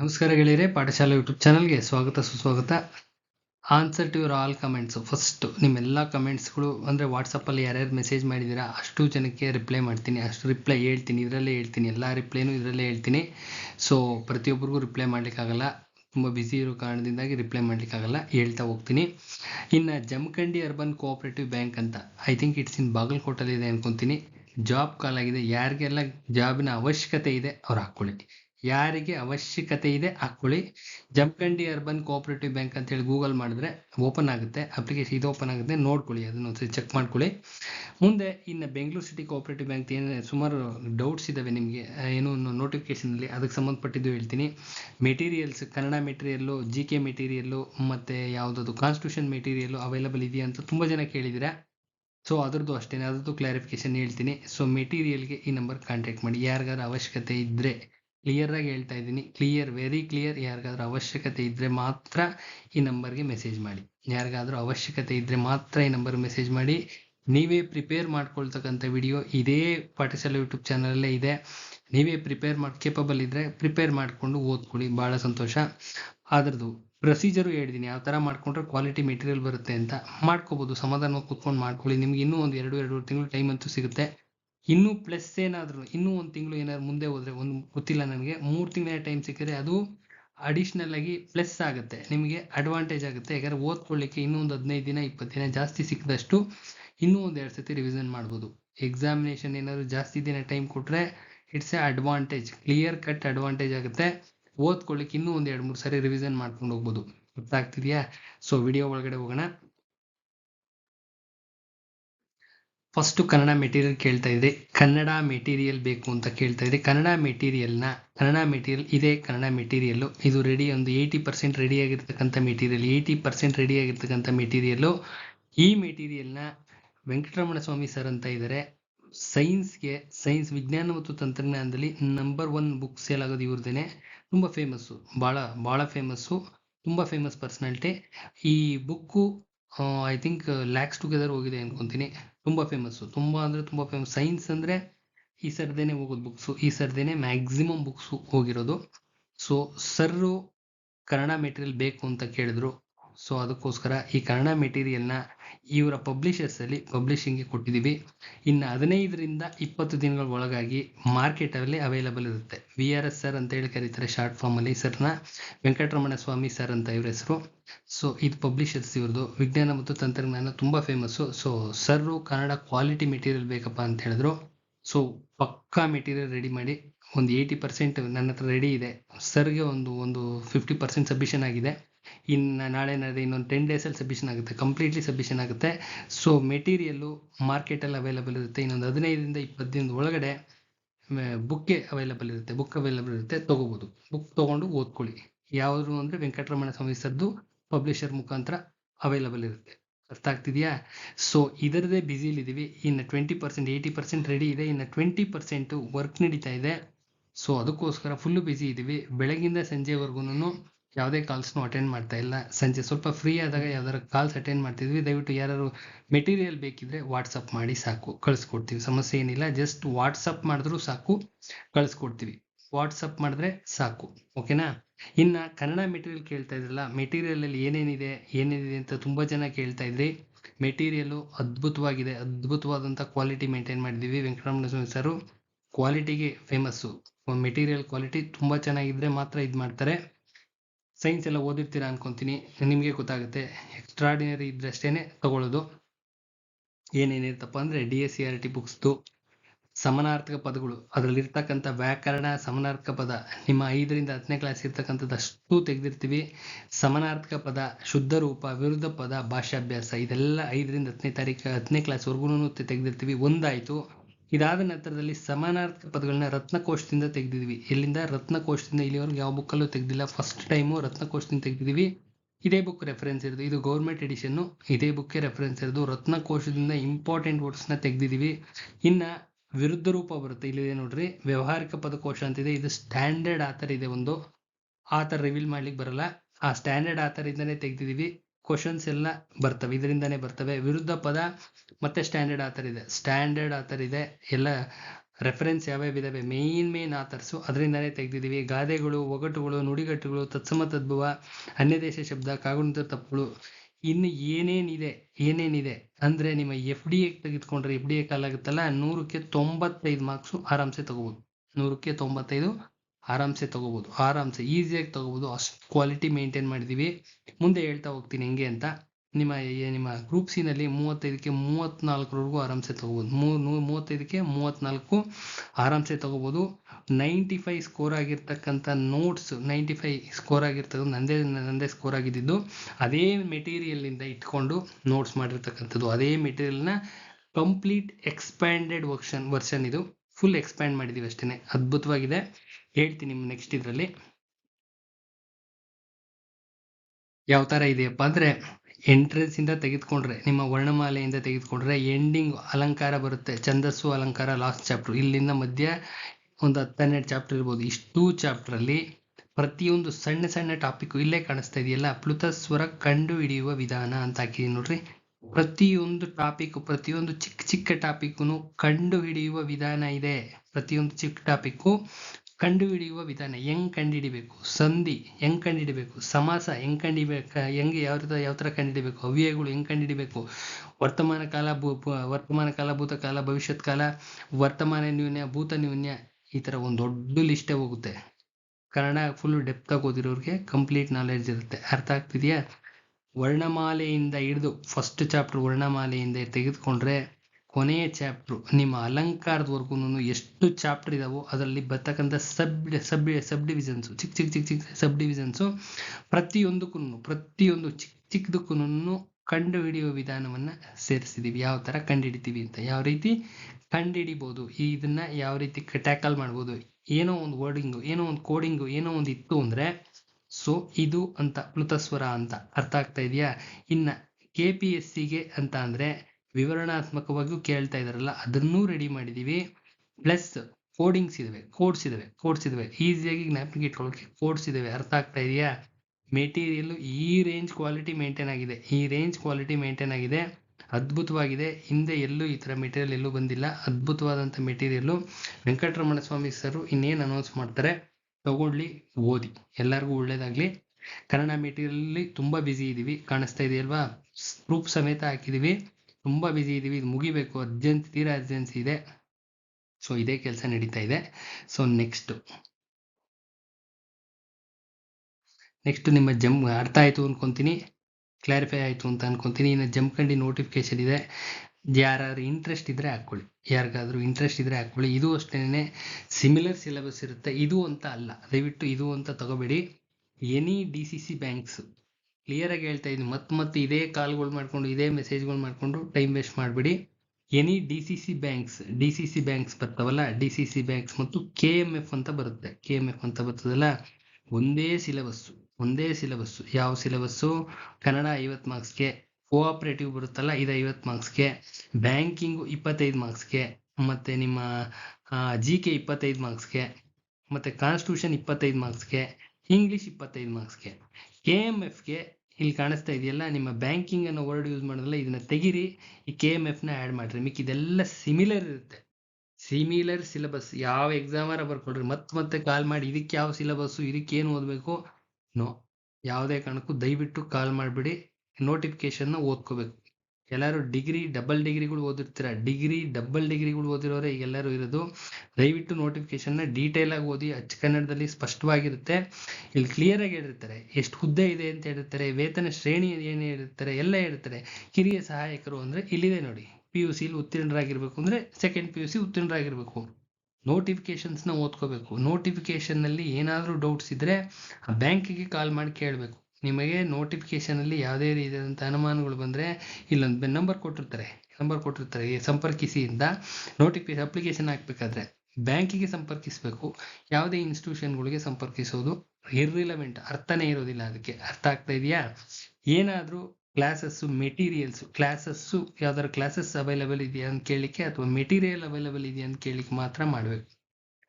ನಮಸ್ಕಾರ ಗೆಳೆಯರೆ, ಪಾಠಶಾಲೆ ಯೂಟ್ಯೂಬ್ ಚಾನಲ್ಗೆ ಸ್ವಾಗತ, ಸುಸ್ವಾಗತ. Answer to your all comments first ನಿಮ್ಮೆಲ್ಲ ಕಮೆಂಟ್ಸ್ಗಳು ಅಂದರೆ ವಾಟ್ಸಪ್ಪಲ್ಲಿ ಯಾರ್ಯಾರು ಮೆಸೇಜ್ ಮಾಡಿದ್ದೀರಾ, ಅಷ್ಟು ಜನಕ್ಕೆ ರಿಪ್ಲೈ ಮಾಡ್ತೀನಿ. ಅಷ್ಟು ರಿಪ್ಲೈ ಹೇಳ್ತೀನಿ, ಇದರಲ್ಲೇ ಹೇಳ್ತೀನಿ. ಎಲ್ಲ ರಿಪ್ಲೈನೂ ಇದರಲ್ಲೇ ಹೇಳ್ತೀನಿ. ಸೊ ಪ್ರತಿಯೊಬ್ಬರಿಗೂ ರಿಪ್ಲೈ ಮಾಡಲಿಕ್ಕಾಗಲ್ಲ. ತುಂಬ ಬ್ಯುಸಿ ಇರೋ ಕಾರಣದಿಂದಾಗಿ ರಿಪ್ಲೈ ಮಾಡಲಿಕ್ಕಾಗಲ್ಲ. ಹೇಳ್ತಾ ಹೋಗ್ತೀನಿ. ಇನ್ನು ಜಮಖಂಡಿ ಅರ್ಬನ್ ಕೋಆಪರೇಟಿವ್ ಬ್ಯಾಂಕ್ ಅಂತ ಐ ಥಿಂಕ್ ಇಟ್ಸ್ ಇನ್ ಬಾಗಲಕೋಟಲ್ಲಿ ಇದೆ ಅನ್ಕೊತೀನಿ. ಜಾಬ್ ಕಾಲ್ ಆಗಿದೆ. ಯಾರಿಗೆಲ್ಲ ಜಾಬಿನ ಅವಶ್ಯಕತೆ ಇದೆ, ಅವ್ರು ಹಾಕ್ಕೊಳ್ಳಿ. ಯಾರಿಗೆ ಅವಶ್ಯಕತೆ ಇದೆ ಹಾಕೊಳ್ಳಿ ಜಮಖಂಡಿ ಅರ್ಬನ್ ಕೋಆಪರೇಟಿವ್ ಬ್ಯಾಂಕ್ ಅಂತ ಹೇಳಿ ಗೂಗಲ್ ಮಾಡಿದ್ರೆ ಓಪನ್ ಆಗುತ್ತೆ. ಅಪ್ಲಿಕೇಶನ್ ಇದು ಓಪನ್ ಆಗುತ್ತೆ. ನೋಡ್ಕೊಳ್ಳಿ, ಅದನ್ನ ಒಂದ್ಸರಿ ಚೆಕ್ ಮಾಡ್ಕೊಳ್ಳಿ. ಮುಂದೆ ಇನ್ನು ಬೆಂಗಳೂರು ಸಿಟಿ ಕೋಆಪರೇಟಿವ್ ಬ್ಯಾಂಕ್ ಏನೇ ಸುಮಾರು ಡೌಟ್ಸ್ ಇದ್ದಾವೆ ನಿಮಗೆ. ಏನು ನೋಟಿಫಿಕೇಶನಲ್ಲಿ ಅದಕ್ಕೆ ಸಂಬಂಧಪಟ್ಟಿದ್ದು ಹೇಳ್ತೀನಿ. Materials Kannada material G K material ಮತ್ತು ಯಾವುದದು ಕಾನ್ಸ್ಟಿಟ್ಯೂಷನ್ ಮೆಟೀರಿಯಲ್ಲು ಅವೈಲಬಲ್ ಇದೆಯಾ ಅಂತ ತುಂಬ ಜನ ಕೇಳಿದ್ದೀರಾ ಸೊ ಅದ್ರದ್ದು ಅಷ್ಟೇ ಅದ್ರದ್ದು ಕ್ಲಾರಿಫಿಕೇಶನ್ ಹೇಳ್ತೀನಿ. ಸೊ ಮೆಟೀರಿಯಲ್ಗೆ ಈ ನಂಬರ್ ಕಾಂಟ್ಯಾಕ್ಟ್ ಮಾಡಿ. ಯಾರಿಗಾದ್ರೂ ಅವಶ್ಯಕತೆ ಇದ್ದರೆ ಕ್ಲಿಯರಾಗಿ ಹೇಳ್ತಾ ಇದ್ದೀನಿ. ಕ್ಲಿಯರ್ ವೆರಿ ಕ್ಲಿಯರ್ ಯಾರಿಗಾದ್ರೂ ಅವಶ್ಯಕತೆ ಇದ್ರೆ ಮಾತ್ರ ಈ ನಂಬರ್ಗೆ ಮೆಸೇಜ್ ಮಾಡಿ. ಯಾರಿಗಾದ್ರೂ ಅವಶ್ಯಕತೆ ಇದ್ರೆ ಮಾತ್ರ ಈ ನಂಬರ್ ಮೆಸೇಜ್ ಮಾಡಿ. ನೀವೇ ಪ್ರಿಪೇರ್ ಮಾಡ್ಕೊಳ್ತಕ್ಕಂಥ ವಿಡಿಯೋ ಇದೇ ಪಾಠಶಾಲೆ ಯೂಟ್ಯೂಬ್ ಚಾನಲಲ್ಲೇ ಇದೆ. ನೀವೇ ಪ್ರಿಪೇರ್ ಮಾಡಿ ಕೇಪಬಲ್ ಇದ್ದರೆ ಪ್ರಿಪೇರ್ ಮಾಡಿಕೊಂಡು ಓದ್ಕೊಳ್ಳಿ. ಭಾಳ ಸಂತೋಷ. ಅದ್ರದ್ದು ಪ್ರೊಸೀಜರು ಹೇಳಿದ್ದೀನಿ ಯಾವ ಥರ ಮಾಡ್ಕೊಂಡ್ರೆ ಕ್ವಾಲಿಟಿ ಮೆಟೀರಿಯಲ್ ಬರುತ್ತೆ ಅಂತ ಮಾಡ್ಕೋಬೋದು. ಸಮಾಧಾನವಾಗಿ ಕೂತ್ಕೊಂಡು ಮಾಡ್ಕೊಳ್ಳಿ. ನಿಮ್ಗೆ ಇನ್ನೂ ಒಂದು ಎರಡು ಎರಡು ತಿಂಗಳು ಟೈಮ್ ಅಂತೂ ಸಿಗುತ್ತೆ. ಇನ್ನೂ ಪ್ಲಸ್ ಏನಾದರೂ, ಇನ್ನೂ ಒಂದು ತಿಂಗಳು ಏನಾದ್ರು ಮುಂದೆ ಹೋದ್ರೆ ಒಂದು ಗೊತ್ತಿಲ್ಲ ನನಗೆ, ಮೂರು ತಿಂಗಳ ಟೈಮ್ ಸಿಕ್ಕಿದ್ರೆ ಅದು ಅಡಿಷ್ನಲ್ ಆಗಿ ಪ್ಲಸ್ ಆಗುತ್ತೆ, ನಿಮಗೆ ಅಡ್ವಾಂಟೇಜ್ ಆಗುತ್ತೆ. ಯಾಕಂದ್ರೆ ಓದ್ಕೊಳ್ಳಿಕ್ಕೆ ಇನ್ನೂ ಒಂದು ಹದಿನೈದು ದಿನ ಇಪ್ಪತ್ತು ದಿನ ಜಾಸ್ತಿ ಸಿಕ್ಕಿದಷ್ಟು ಇನ್ನೂ ಒಂದು ಎರಡು ಸತಿ ರಿವಿಷನ್ ಮಾಡ್ಬೋದು. ಎಕ್ಸಾಮಿನೇಷನ್ ಏನಾದರೂ ಜಾಸ್ತಿ ದಿನ ಟೈಮ್ ಕೊಟ್ಟರೆ it's a advantage clear cut advantage ಆಗುತ್ತೆ. ಓದ್ಕೊಳ್ಳಿಕ್ಕೆ ಇನ್ನೂ ಒಂದು ಎರಡು ಮೂರು ಸರಿ ರಿವಿಷನ್ ಮಾಡ್ಕೊಂಡು ಹೋಗ್ಬೋದು. ಗೊತ್ತಾಗ್ತಿದೆಯಾ? ಸೊ ವಿಡಿಯೋ ಒಳಗಡೆ ಹೋಗೋಣ. ಫಸ್ಟು ಕನ್ನಡ ಮೆಟೀರಿಯಲ್ ಕೇಳ್ತಾ ಇದೆ. ಕನ್ನಡ ಮೆಟೀರಿಯಲ್ ಬೇಕು ಅಂತ ಕೇಳ್ತಾ ಇದೆ. ಕನ್ನಡ ಮೆಟೀರಿಯಲ್ನ ಕನ್ನಡ ಮೆಟೀರಿಯಲ್ ಇದೆ, ಕನ್ನಡ ಮೆಟೀರಿಯಲ್ಲು ಇದು ರೆಡಿ ಒಂದು ಏಯ್ಟಿ ಪರ್ಸೆಂಟ್ ರೆಡಿ ಆಗಿರ್ತಕ್ಕಂಥ ಮೆಟೀರಿಯಲ್ ಏಯ್ಟಿ ಪರ್ಸೆಂಟ್ ರೆಡಿ ಆಗಿರ್ತಕ್ಕಂಥ ಮೆಟೀರಿಯಲ್ಲು ಈ ಮೆಟೀರಿಯಲ್ನ ವೆಂಕಟರಮಣ ಸ್ವಾಮಿ ಸರ್ ಅಂತ ಇದ್ದಾರೆ ಸೈನ್ಸ್ಗೆ ಸೈನ್ಸ್ ವಿಜ್ಞಾನ ಮತ್ತು ತಂತ್ರಜ್ಞಾನದಲ್ಲಿ ನಂಬರ್ ಒನ್ ಬುಕ್ ಸೇಲ್ ಆಗೋದು ಇವ್ರದೇನೆ. ತುಂಬ ಫೇಮಸ್ಸು ಭಾಳ ಭಾಳ ಫೇಮಸ್ಸು ತುಂಬ ಫೇಮಸ್ ಪರ್ಸ್ನಾಲಿಟಿ ಈ book I think lakhs together ಹೋಗಿದೆ ಅನ್ಕೊತೀನಿ. ತುಂಬ ಫೇಮಸ್ಸು ತುಂಬ ಅಂದರೆ ತುಂಬ ಫೇಮಸ್ ಸೈನ್ಸ್ ಅಂದರೆ ಈ ಸರ್ದೇನೆ ಹೋಗೋದು ಬುಕ್ಸು ಈ ಸರ್ದೇನೆ ಮ್ಯಾಕ್ಸಿಮಮ್ ಬುಕ್ಸು ಹೋಗಿರೋದು. ಸೊ ಸರ್ರು ಕನ್ನಡ ಮೆಟೀರಿಯಲ್ ಬೇಕು ಅಂತ ಕೇಳಿದ್ರು. ಸೊ ಅದಕ್ಕೋಸ್ಕರ ಈ ಕನ್ನಡ ಮೆಟೀರಿಯಲ್ನ ಇವರ ಪಬ್ಲಿಷರ್ಸಲ್ಲಿ ಪಬ್ಲಿಷಿಂಗ್ಗೆ ಕೊಟ್ಟಿದ್ದೀವಿ. ಇನ್ನು ಹದಿನೈದರಿಂದ ಇಪ್ಪತ್ತು ದಿನಗಳ ಒಳಗಾಗಿ ಮಾರ್ಕೆಟಲ್ಲಿ ಅವೈಲಬಲ್ ಇರುತ್ತೆ. ವಿ ಆರ್ ಎಸ್ ಸರ್ ಅಂತ ಹೇಳಿ ಕರೀತಾರೆ ಶಾರ್ಟ್ ಫಾರ್ಮಲ್ಲಿ. ಸರ್ನ ವೆಂಕಟರಮಣ ಸ್ವಾಮಿ ಸರ್ ಅಂತ ಇವ್ರ ಹೆಸರು. ಸೊ ಇದು ಪಬ್ಲಿಷರ್ಸ್ ಇವ್ರದ್ದು. ವಿಜ್ಞಾನ ಮತ್ತು ತಂತ್ರಜ್ಞಾನ ತುಂಬ famous so sir Kannada quality material ಬೇಕಪ್ಪ ಅಂತ ಹೇಳಿದ್ರು. ಸೊ ಪಕ್ಕಾ ಮೆಟೀರಿಯಲ್ ರೆಡಿ ಮಾಡಿ ಒಂದು ಏಯ್ಟಿ ಪರ್ಸೆಂಟ್ ನನ್ನ ಹತ್ರ ರೆಡಿ ಇದೆ. ಸರ್ಗೆ ಒಂದು ಒಂದು ಫಿಫ್ಟಿ ಪರ್ಸೆಂಟ್ ಸಬ್ಮಿಷನ್ ಆಗಿದೆ. ಇನ್ನು ನಾಳೆ ನಾಳೆ ಇನ್ನೊಂದು ಟೆನ್ ಡೇಸಲ್ಲಿ ಸಬ್ಮಿಷನ್ ಆಗುತ್ತೆ ಕಂಪ್ಲೀಟ್ಲಿ ಸಬ್ಮಿಷನ್ ಆಗುತ್ತೆ. ಸೊ ಮೆಟೀರಿಯಲ್ಲು ಮಾರ್ಕೆಟಲ್ಲಿ ಅವೈಲಬಲ್ ಇರುತ್ತೆ. ಇನ್ನೊಂದು ಹದಿನೈದರಿಂದ ಇಪ್ಪತ್ತು ದಿನದ ಒಳಗಡೆ ಬುಕ್ಕೆ ಅವೈಲಬಲ್ ಇರುತ್ತೆ. ಬುಕ್ ಅವೈಲಬಲ್ ಇರುತ್ತೆ, ತೊಗೋಬೋದು. ಬುಕ್ ತೊಗೊಂಡು ಓದ್ಕೊಳ್ಳಿ. ಯಾವುದು ಅಂದರೆ ವೆಂಕಟರಮಣ ಸ್ವಾಮಿ ಸರ್ದು ಪಬ್ಲಿಷರ್ ಮುಖಾಂತರ ಅವೈಲಬಲ್ ಇರುತ್ತೆ. ಅರ್ಥ ಆಗ್ತಿದೆಯಾ? ಸೊ ಇದರದೇ ಬ್ಯುಸಿಲಿದ್ದೀವಿ ಇನ್ನು twenty percent eighty percent ready ಇದೆ. ಇನ್ನು ಟ್ವೆಂಟಿ ಪರ್ಸೆಂಟು ವರ್ಕ್ ನಡೀತಾ ಇದೆ. ಸೊ ಅದಕ್ಕೋಸ್ಕರ ಫುಲ್ಲು ಬ್ಯುಸಿ ಇದ್ದೀವಿ ಬೆಳಗಿಂದ ಸಂಜೆವರೆಗೂ ಯಾವುದೇ ಕಾಲ್ಸ್ನು ಅಟೆಂಡ್ ಮಾಡ್ತಾ ಇಲ್ಲ. ಸಂಜೆ ಸ್ವಲ್ಪ ಫ್ರೀ ಆದಾಗ ಯಾವ್ದಾರು ಕಾಲ್ಸ್ ಅಟೆಂಡ್ ಮಾಡ್ತಿದ್ವಿ. ದಯವಿಟ್ಟು ಯಾರು ಮೆಟೀರಿಯಲ್ ಬೇಕಿದ್ರೆ ವಾಟ್ಸಪ್ ಮಾಡಿ ಸಾಕು. ಕಳಿಸ್ಕೊಡ್ತೀವಿ. ಸಮಸ್ಯೆ ಏನಿಲ್ಲ. ಜಸ್ಟ್ ವಾಟ್ಸಪ್ ಮಾಡಿದ್ರು ಸಾಕು. ಕಳಿಸ್ಕೊಡ್ತೀವಿ. ವಾಟ್ಸಪ್ ಮಾಡಿದ್ರೆ ಸಾಕು. ಓಕೆನಾ ಇನ್ನ ಕನ್ನಡ ಮೆಟೀರಿಯಲ್ ಕೇಳ್ತಾ ಇದ್ರಲ್ಲ ಮೆಟೀರಿಯಲ್ ಅಲ್ಲಿ ಏನೇನಿದೆ ಏನೇನಿದೆ ಅಂತ ತುಂಬಾ ಜನ ಕೇಳ್ತಾ ಇದ್ರಿ. ಮೆಟೀರಿಯಲ್ ಅದ್ಭುತವಾಗಿದೆ. ಅದ್ಭುತವಾದಂಥ ಕ್ವಾಲಿಟಿ ಮೇಂಟೈನ್ ಮಾಡಿದ್ದೀವಿ ವೆಂಕಟರಮಣ ಸ್ವಾಮಿ ಸರು ಕ್ವಾಲಿಟಿಗೆ ಫೇಮಸ್ಸು ಮೆಟೀರಿಯಲ್ ಕ್ವಾಲಿಟಿ ತುಂಬ ಚೆನ್ನಾಗಿದ್ರೆ ಮಾತ್ರ ಇದು ಮಾಡ್ತಾರೆ. ಸೈನ್ಸ್ ಎಲ್ಲ ಓದಿರ್ತೀರಾ ಅನ್ಕೊಂತೀನಿ. ನಿಮಗೆ ಗೊತ್ತಾಗುತ್ತೆ. ಎಕ್ಸ್ಟ್ರಾಡಿನರಿ ಇದ್ರಷ್ಟೇ ತಗೊಳ್ಳೋದು. ಏನೇನಿರುತ್ತಪ್ಪ ಅಂದರೆ D S C R T ಬುಕ್ಸ್ದು ಸಮನಾರ್ಥಕ ಪದಗಳು. ಅದರಲ್ಲಿರ್ತಕ್ಕಂಥ ವ್ಯಾಕರಣ, ಸಮನಾರ್ಥಕ ಪದ. ನಿಮ್ಮ ಐದರಿಂದ ಹತ್ತನೇ ಕ್ಲಾಸ್ ಇರ್ತಕ್ಕಂಥದ್ದು ಅಷ್ಟು ತೆಗೆದಿರ್ತೀವಿ. ಸಮನಾರ್ಥಕ ಪದ, ಶುದ್ಧ ರೂಪ, ವಿರುದ್ಧ ಪದ, ಭಾಷಾಭ್ಯಾಸ, ಇದೆಲ್ಲ ಐದರಿಂದ ಹತ್ತನೇ ತಾರೀಕು, ಹತ್ತನೇ ಕ್ಲಾಸ್ವರೆಗೂ ತೆಗೆದಿರ್ತೀವಿ. ಒಂದಾಯಿತು. ಇದಾದ ನಂತರದಲ್ಲಿ ಸಮಾನಾರ್ಥಕ ಪದಗಳನ್ನ ರತ್ನಕೋಶದಿಂದ ತೆಗೆದಿದ್ವಿ. ಇಲ್ಲಿಂದ ರತ್ನಕೋಶದಿಂದ. ಇಲ್ಲಿವರೆಗೂ ಯಾವ ಬುಕ್ಕಲ್ಲೂ ತೆಗೆದಿಲ್ಲ. ಫಸ್ಟ್ ಟೈಮು ರತ್ನಕೋಶದಿಂದ ತೆಗೆದಿದ್ವಿ. ಇದೇ ಬುಕ್ ರೆಫರೆನ್ಸ್ ಇರೋದು. ಇದು ಗೌರ್ಮೆಂಟ್ ಎಡಿಷನ್ನು ಇದೇ ಬುಕ್ಕೆ ರೆಫರೆನ್ಸ್ ಇರೋದು. ರತ್ನಕೋಶದಿಂದ ಇಂಪಾರ್ಟೆಂಟ್ ವರ್ಡ್ಸ್ನ ತೆಗೆದಿದ್ದೀವಿ ಇನ್ನು ವಿರುದ್ಧ ರೂಪ ಬರುತ್ತೆ. ಇಲ್ಲಿದೆ ನೋಡ್ರಿ. ವ್ಯವಹಾರಿಕ ಪದಕೋಶ ಅಂತಿದೆ. ಇದು ಸ್ಟ್ಯಾಂಡರ್ಡ್ ಆಥರ್ ಇದೆ ಒಂದು. ಆಥರ್ ರಿವೀಲ್ ಮಾಡ್ಲಿಕ್ಕೆ ಬರಲ್ಲ. ಆ ಸ್ಟ್ಯಾಂಡರ್ಡ್ ಆಥರ್ ಇಂದನೇ ತೆಗೆದಿದ್ದೀವಿ ಕ್ವಶನ್ಸ್ ಎಲ್ಲ ಬರ್ತವೆ. ಇದರಿಂದನೇ ಬರ್ತವೆ. ವಿರುದ್ಧ ಪದ ಮತ್ತೆ ಸ್ಟ್ಯಾಂಡರ್ಡ್ ಆಥರ್ ಇದೆ. ಸ್ಟ್ಯಾಂಡರ್ಡ್ ಆಥರ್ ಇದೆ. ಎಲ್ಲ ರೆಫರೆನ್ಸ್ ಯಾವ್ಯಾವ ಇದಾವೆ? ಮೇನ್ ಮೇನ್ ಆಥರ್ಸು ಅದರಿಂದನೇ ತೆಗೆದಿದ್ದೀವಿ. ಗಾದೆಗಳು, ಒಗಟುಗಳು, ನುಡಿಗಟ್ಟುಗಳು, ತತ್ಸಮ ತದ್ಭವ, ಅನ್ಯದೇಶ ಶಬ್ದ, ಕಾಗುಣಿತ ತಪ್ಪುಗಳು. ಇನ್ನು ಏನೇನಿದೆ? ಏನೇನಿದೆ? ಅಂದ್ರೆ ನಿಮ್ಮ ಎಫ್ ಡಿ ಎ ತೆಗೆದುಕೊಂಡ್ರೆ ಎಫ್ ಡಿ ಎ ಕಾಲಾಗುತ್ತಲ್ಲ ನೂರಕ್ಕೆ ತೊಂಬತ್ತೈದು ಮಾರ್ಕ್ಸು ಆರಾಮ್ಸೆ ತಗೋಬೋದು. ನೂರಕ್ಕೆ ತೊಂಬತ್ತೈದು ಆರಾಮ್ಸೆ ತಗೋಬೋದು. ಆರಾಮ್ಸೆ ಈಸಿಯಾಗಿ ತಗೋಬೋದು. ಅಷ್ಟು ಕ್ವಾಲಿಟಿ ಮೇಂಟೈನ್ ಮಾಡಿದ್ದೀವಿ ಮುಂದೆ ಹೇಳ್ತಾ ಹೋಗ್ತೀನಿ ಹೆಂಗೆ ಅಂತ. ನಿಮ್ಮ ನಿಮ್ಮ ಗ್ರೂಪ್ ಸಿನಲ್ಲಿ ಮೂವತ್ತೈದಕ್ಕೆ ಮೂವತ್ನಾಲ್ಕರವರೆಗೂ ಆರಾಮ್ಸೆ ತಗೋಬೋದು. ಮೂರು ಮೂವತ್ತೈದಕ್ಕೆ ಮೂವತ್ನಾಲ್ಕು ಆರಾಮ್ಸೆ ತಗೋಬೋದು. ನೈಂಟಿ ಫೈವ್ ಸ್ಕೋರ್ ಆಗಿರ್ತಕ್ಕಂಥ ನೋಟ್ಸ್ ನೈಂಟಿ ಫೈವ್ ಸ್ಕೋರ್ ಆಗಿರ್ತಕ್ಕಂಥ, ನಂದೇ ನಂದೇ ಸ್ಕೋರ್ ಆಗಿದ್ದಿದ್ದು ಅದೇ ಮೆಟೀರಿಯಲಿಂದ ಇಟ್ಕೊಂಡು ನೋಟ್ಸ್ ಮಾಡಿರ್ತಕ್ಕಂಥದ್ದು. ಅದೇ ಮೆಟೀರಿಯಲ್ನ ಕಂಪ್ಲೀಟ್ ಎಕ್ಸ್ಪ್ಯಾಂಡೆಡ್ ವರ್ಷನ್ ವರ್ಷನ್ ಇದು. ಫುಲ್ ಎಕ್ಸ್ಪ್ಯಾಂಡ್ ಮಾಡಿದ್ದೀವಿ ಅಷ್ಟೇ ಅದ್ಭುತವಾಗಿದೆ. ಹೇಳ್ತೀನಿ ನೆಕ್ಸ್ಟ್ ಇದರಲ್ಲಿ. ಯಾವ ಥರ ಇದೆಯಪ್ಪ ಅಂದರೆ ಎಂಟ್ರೆನ್ಸಿಂದ ತೆಗೆದುಕೊಂಡ್ರೆ, ನಿಮ್ಮ ವರ್ಣಮಾಲೆಯಿಂದ ತೆಗೆದುಕೊಂಡ್ರೆ ಎಂಡಿಂಗ್ ಅಲಂಕಾರ ಬರುತ್ತೆ, ಛಂದಸ್ಸು ಅಲಂಕಾರ ಲಾಸ್ಟ್ ಚಾಪ್ಟರ್ ಇಲ್ಲಿಂದ ಮಧ್ಯ ಒಂದು ಹತ್ತನ್ನೆರಡು ಚಾಪ್ಟರ್ ಇರ್ಬೋದು. ಇಷ್ಟು ಚಾಪ್ಟ್ರಲ್ಲಿ ಪ್ರತಿಯೊಂದು ಸಣ್ಣ ಸಣ್ಣ ಟಾಪಿಕ್ ಇಲ್ಲೇ ಕಾಣಿಸ್ತಾ ಇದೆಯಲ್ಲ ಪ್ಲುತಸ್ವರ ಕಂಡು ಹಿಡಿಯುವ ವಿಧಾನ ಅಂತ ಹಾಕಿದೀನಿ ನೋಡ್ರಿ. ಪ್ರತಿಯೊಂದು ಟಾಪಿಕ್ ಪ್ರತಿಯೊಂದು ಚಿಕ್ಕ ಚಿಕ್ಕ ಟಾಪಿಕ್ನು ಕಂಡು ಹಿಡಿಯುವ ವಿಧಾನ ಇದೆ. ಪ್ರತಿಯೊಂದು ಚಿಕ್ಕ ಟಾಪಿಕ್ಕು ಕಂಡು ಹಿಡಿಯುವ ವಿಧಾನ ಹೆಂಗ್ ಕಂಡುಹಿಡಿಬೇಕು? ಸಂಧಿ ಹೆಂಗ್ ಕಂಡುಹಿಡಿಬೇಕು? ಸಮಾಸ ಹೆಂಗ್ ಕಂಡಿಬೇಕು ಹೆಂಗೆ ಯಾವ ಥರ ಯಾವ ಥರ ಕಂಡುಹಿಡಿಬೇಕು? ಅವ್ಯಯಗಳು ಹೆಂಗ್ ಕಂಡುಹಿಡಿಬೇಕು? ವರ್ತಮಾನ ಕಾಲ, ಭೂ ವರ್ತಮಾನ ಕಾಲ ಭೂತಕಾಲ ಭವಿಷ್ಯತ್ ಕಾಲ, ವರ್ತಮಾನ ನ್ಯೂನ್ಯ, ಭೂತ ನ್ಯೂನ್ಯ ಈ ಥರ ಒಂದು ದೊಡ್ಡ ಲಿಸ್ಟೇ ಹೋಗುತ್ತೆ. ಕನ್ನಡ ಫುಲ್ ಡೆಪ್ತಾಗಿ ಓದಿರೋರಿಗೆ ಕಂಪ್ಲೀಟ್ ನಾಲೆಡ್ಜ್ ಇರುತ್ತೆ. ಅರ್ಥ ಆಗ್ತಿದೆಯಾ? ವರ್ಣಮಾಲೆಯಿಂದ ಹಿಡಿದು ಫಸ್ಟ್ ಚಾಪ್ಟರ್ ವರ್ಣಮಾಲೆಯಿಂದ ತೆಗೆದುಕೊಂಡ್ರೆ ಕೊನೆಯ ಚಾಪ್ಟ್ರು ನಿಮ್ಮ ಅಲಂಕಾರದವರೆಗೂ ಎಷ್ಟು ಚಾಪ್ಟರ್ ಇದಾವೋ ಅದರಲ್ಲಿ ಬರ್ತಕ್ಕಂಥ ಸಬ್ ಸಬ್ ಸಬ್ ಡಿವಿಷನ್ಸು ಚಿಕ್ಕ ಚಿಕ್ಕ ಚಿಕ್ಕ ಚಿಕ್ಕ ಸಬ್ ಡಿವಿಷನ್ಸು ಪ್ರತಿಯೊಂದಕ್ಕೂ ಪ್ರತಿಯೊಂದು ಚಿಕ್ಕ ಚಿಕ್ಕದಕ್ಕೂ ಕಂಡು ಹಿಡಿಯುವ ವಿಧಾನವನ್ನು ಸೇರಿಸಿದೀವಿ. ಯಾವ ಥರ ಕಂಡುಹಿಡಿತೀವಿ ಅಂತ? ಯಾವ ರೀತಿ ಕಂಡುಹಿಡಿಬೋದು? ಇದನ್ನ ಯಾವ ರೀತಿ ಟ್ಯಾಕಲ್ ಮಾಡ್ಬೋದು? ಏನೋ ಒಂದು ವರ್ಡಿಂಗು ಏನೋ ಒಂದು ಕೋಡಿಂಗು ಏನೋ ಒಂದು ಇತ್ತು ಅಂದ್ರೆ ಸೊ ಇದು ಅಂತ ಪ್ಲುತಸ್ವರ ಅಂತ ಅರ್ಥ ಆಗ್ತಾ ಇದೆಯಾ? ಇನ್ನ ಕೆ ಪಿ ಎಸ್ ಸಿಗೆ ಅಂತ ಅಂದ್ರೆ ವಿವರಣಾತ್ಮಕವಾಗಿಯೂ ಕೇಳ್ತಾ ಇದಾರಲ್ಲ ಅದನ್ನೂ ರೆಡಿ ಮಾಡಿದೀವಿ ಪ್ಲಸ್ ಕೋಡಿಂಗ್ಸ್ ಇದಾವೆ ಕೋಡ್ಸ್ ಇದಾವೆ ಕೋಡ್ಸ್ ಇದಾವೆ. ಈಸಿಯಾಗಿ ಜ್ಞಾಪಕ ಇಟ್ಕೊಳ್ಳೋಕೆ ಕೋಡ್ಸ್ ಇದಾವೆ. ಅರ್ಥ ಆಗ್ತಾ ಇದೆಯಾ? ಮೆಟೀರಿಯಲ್ ಈ ರೇಂಜ್ ಕ್ವಾಲಿಟಿ ಮೇಂಟೈನ್ ಆಗಿದೆ. ಈ ರೇಂಜ್ ಕ್ವಾಲಿಟಿ ಮೇಂಟೈನ್ ಆಗಿದೆ. ಅದ್ಭುತವಾಗಿದೆ. ಹಿಂದೆ ಎಲ್ಲೂ ಈ ಥರ ಮೆಟೀರಿಯಲ್ ಎಲ್ಲೂ ಬಂದಿಲ್ಲ. ಅದ್ಭುತವಾದಂಥ ಮೆಟೀರಿಯಲ್ಲು ವೆಂಕಟರಮಣ ಸ್ವಾಮಿ ಸರ್ ಇನ್ನೇನು ಅನೌನ್ಸ್ ಮಾಡ್ತಾರೆ? ತಗೊಳ್ಳಿ, ಓದಿ. ಎಲ್ಲರಿಗೂ ಒಳ್ಳೇದಾಗಲಿ. ಕನ್ನಡ ಮೆಟೀರಿಯಲ್ ತುಂಬ ಬ್ಯುಸಿ ಇದ್ದೀವಿ ಕಾಣಿಸ್ತಾ ಇದೆಯಲ್ವಾ? ಪ್ರೂಫ್ ಸಮೇತ ಹಾಕಿದೀವಿ. ತುಂಬಾ ಬ್ಯುಸಿ ಇದ್ದೀವಿ ಇದು ಮುಗಿಬೇಕು ಅರ್ಜೆಂಟ್ ತೀರಾ ಅರ್ಜೆನ್ಸಿ ಇದೆ. ಸೊ ಇದೇ ಕೆಲಸ ನಡೀತಾ ಇದೆ. ಸೊ ನೆಕ್ಸ್ಟು ನೆಕ್ಸ್ಟ್ ನಿಮ್ಮ ಜಮ್, ಅರ್ಥ ಆಯಿತು ಅನ್ಕೊಂತೀನಿ. ಕ್ಲಾರಿಫೈ ಆಯಿತು ಅಂತ ಅನ್ಕೊಂತೀನಿ. ಇನ್ನು ಜಮ್ಕಂಡಿ ನೋಟಿಫಿಕೇಶನ್ ಇದೆ. ಯಾರಾದ್ರೂ ಇಂಟ್ರೆಸ್ಟ್ ಇದ್ದರೆ ಹಾಕ್ಕೊಳ್ಳಿ. ಯಾರಿಗಾದರೂ ಇಂಟ್ರೆಸ್ಟ್ ಇದ್ದರೆ ಹಾಕ್ಕೊಳ್ಳಿ. ಇದು ಅಷ್ಟೇ ಸಿಮಿಲರ್ ಸಿಲೆಬಸ್ ಇರುತ್ತೆ. ಇದು ಅಂತ ಅಲ್ಲ. ದಯವಿಟ್ಟು ಇದು ಅಂತ ತಗೋಬೇಡಿ. Any D C C banks clear ಆಗಿ ಹೇಳ್ತಾ ಇದ್ದೀನಿ. ಮತ್ತೆ ಮತ್ತೆ ಇದೇ ಕಾಲ್ಗಳು ಮಾಡಿಕೊಂಡು, ಇದೇ ಮೆಸೇಜ್ಗಳು ಮಾಡಿಕೊಂಡು ಟೈಮ್ ವೇಸ್ಟ್ ಮಾಡಬೇಡಿ. Any D C C banks D C C banks ಬರ್ತಾವಲ್ಲ ಡಿ ಸಿ ಸಿ ಬ್ಯಾಂಕ್ಸ್ ಮತ್ತು ಕೆ ಎಂ ಎಫ್ ಅಂತ ಬರುತ್ತೆ. ಕೆ ಎಂ ಎಫ್ ಅಂತ ಬರ್ತದಲ್ಲ, ಒಂದೇ ಸಿಲೆಬಸ್ಸು ಒಂದೇ ಸಿಲೆಬಸ್ಸು ಯಾವ ಸಿಲೆಬಸ್ಸು ಕನ್ನಡ ಐವತ್ತು ಮಾರ್ಕ್ಸ್ಗೆ ಕೋಆಪರೇಟಿವ್ ಬರುತ್ತಲ್ಲ, ಇದು ಐವತ್ತು ಮಾರ್ಕ್ಸ್ಗೆ ಬ್ಯಾಂಕಿಂಗು ಇಪ್ಪತ್ತೈದು ಮಾರ್ಕ್ಸ್ಗೆ ಮತ್ತು ನಿಮ್ಮ ಜಿ ಕೆ ಇಪ್ಪತ್ತೈದು ಮಾರ್ಕ್ಸ್ಗೆ ಮತ್ತು ಕಾನ್ಸ್ಟಿಟ್ಯೂಷನ್ ಇಪ್ಪತ್ತೈದು ಮಾರ್ಕ್ಸ್ಗೆ ಇಂಗ್ಲೀಷ್ ಇಪ್ಪತ್ತೈದು ಮಾರ್ಕ್ಸ್ಗೆ ಕೆ ಎಂ ಎಫ್ಗೆ ಇಲ್ಲಿ ಕಾಣಿಸ್ತಾ ಇದೆಯಲ್ಲ, ನಿಮ್ಮ ಬ್ಯಾಂಕಿಂಗ್ ಅನ್ನೋ ವರ್ಡ್ ಯೂಸ್ ಮಾಡೋದಲ್ಲ ಇದನ್ನ ತೆಗಿರಿ, ಈ ಕೆ ಎಂ ಎಫ್ನ ಆ್ಯಡ್ ಮಾಡಿರಿ. ಮಿಕ್ಕ ಇದೆಲ್ಲ ಸಿಮಿಲರ್ ಇರುತ್ತೆ. ಸಿಮಿಲರ್ ಸಿಲೆಬಸ್ ಯಾವ ಎಕ್ಸಾಮರ ಬರ್ಕೊಡ್ರಿ. ಮತ್ತೆ ಮತ್ತೆ ಕಾಲ್ ಮಾಡಿ, ಇದಕ್ಕೆ ಯಾವ ಸಿಲೆಬಸ್ಸು ಇದಕ್ಕೆ ಏನು ಓದಬೇಕು? ನೋ ಯಾವುದೇ ಕಾರಣಕ್ಕೂ ದಯವಿಟ್ಟು ಕಾಲ್ ಮಾಡಿಬಿಡಿ ನೋಟಿಫಿಕೇಶನ್ನ ಓದ್ಕೋಬೇಕು. ಎಲ್ಲರೂ ಡಿಗ್ರಿ, ಡಬಲ್ ಡಿಗ್ರಿಗಳು ಓದಿರ್ತೀರ. ಡಿಗ್ರಿ, ಡಬಲ್ ಡಿಗ್ರಿಗಳು ಓದಿರೋರೆ ಎಲ್ಲರೂ ಇರೋದು. ದಯವಿಟ್ಟು ನೋಟಿಫಿಕೇಶನ್ನ ಡೀಟೇಲ್ ಆಗಿ ಓದಿ. ಅಚ್ಚ ಕನ್ನಡದಲ್ಲಿ ಸ್ಪಷ್ಟವಾಗಿರುತ್ತೆ. ಇಲ್ಲಿ ಕ್ಲಿಯರ್ ಆಗಿ ಹೇಳಿರ್ತಾರೆ. ಎಷ್ಟು ಹುದ್ದೆ ಇದೆ ಅಂತ ಹೇಳಿರ್ತಾರೆ. ವೇತನ ಶ್ರೇಣಿ ಏನು ಹೇಳಿರ್ತಾರೆ. ಎಲ್ಲ ಹೇಳಿರ್ತಾರೆ. ಕಿರಿಯ ಸಹಾಯಕರು ಅಂದ್ರೆ ಇಲ್ಲಿದೆ ನೋಡಿ. ಪಿ ಯು ಸಿಲಿ ಉತ್ತೀರ್ಣರಾಗಿರ್ಬೇಕು ಅಂದ್ರೆ ಸೆಕೆಂಡ್ ಪಿ ಯು ಸಿ ಉತ್ತೀರ್ಣರಾಗಿರ್ಬೇಕು. ನೋಟಿಫಿಕೇಶನ್ಸ್ನ ಓದ್ಕೋಬೇಕು. ನೋಟಿಫಿಕೇಶನ್ನಲ್ಲಿ ಏನಾದರೂ ಡೌಟ್ಸ್ ಇದ್ದರೆ ಆ ಬ್ಯಾಂಕಿಗೆ ಕಾಲ್ ಮಾಡಿ ಕೇಳಬೇಕು. ನಿಮಗೆ ನೋಟಿಫಿಕೇಷನಲ್ಲಿ ಯಾವುದೇ ರೀತಿಯಾದಂಥ ಅನುಮಾನಗಳು ಬಂದರೆ ಇಲ್ಲೊಂದು ನಂಬರ್ ಕೊಟ್ಟಿರ್ತಾರೆ. ನಂಬರ್ ಕೊಟ್ಟಿರ್ತಾರೆ. ಈ ಸಂಪರ್ಕಿಸಿ ಇಂದ ನೋಟಿಫಿಕೇಶನ್ ಅಪ್ಲಿಕೇಶನ್ ಹಾಕ್ಬೇಕಾದ್ರೆ ಬ್ಯಾಂಕಿಗೆ ಸಂಪರ್ಕಿಸಬೇಕು. ಯಾವುದೇ ಇನ್ಸ್ಟಿಟ್ಯೂಷನ್ಗಳಿಗೆ ಸಂಪರ್ಕಿಸೋದು ಇರ್ರಿಲವೆಂಟ್ ಅರ್ಥನೇ ಇರೋದಿಲ್ಲ ಅದಕ್ಕೆ. ಅರ್ಥ ಆಗ್ತಾ ಇದೆಯಾ? ಏನಾದರೂ ಕ್ಲಾಸಸ್ಸು ಮೆಟೀರಿಯಲ್ಸು ಕ್ಲಾಸಸ್ಸು ಯಾವ್ದಾದ್ರು ಕ್ಲಾಸಸ್ ಅವೈಲಬಲ್ ಇದೆಯಾ ಅಂತ ಕೇಳಲಿಕ್ಕೆ ಅಥವಾ ಮೆಟೀರಿಯಲ್ ಅವೈಲಬಲ್ ಇದೆಯಾ ಅಂತ ಕೇಳಲಿಕ್ಕೆ ಮಾತ್ರ ಮಾಡಬೇಕು.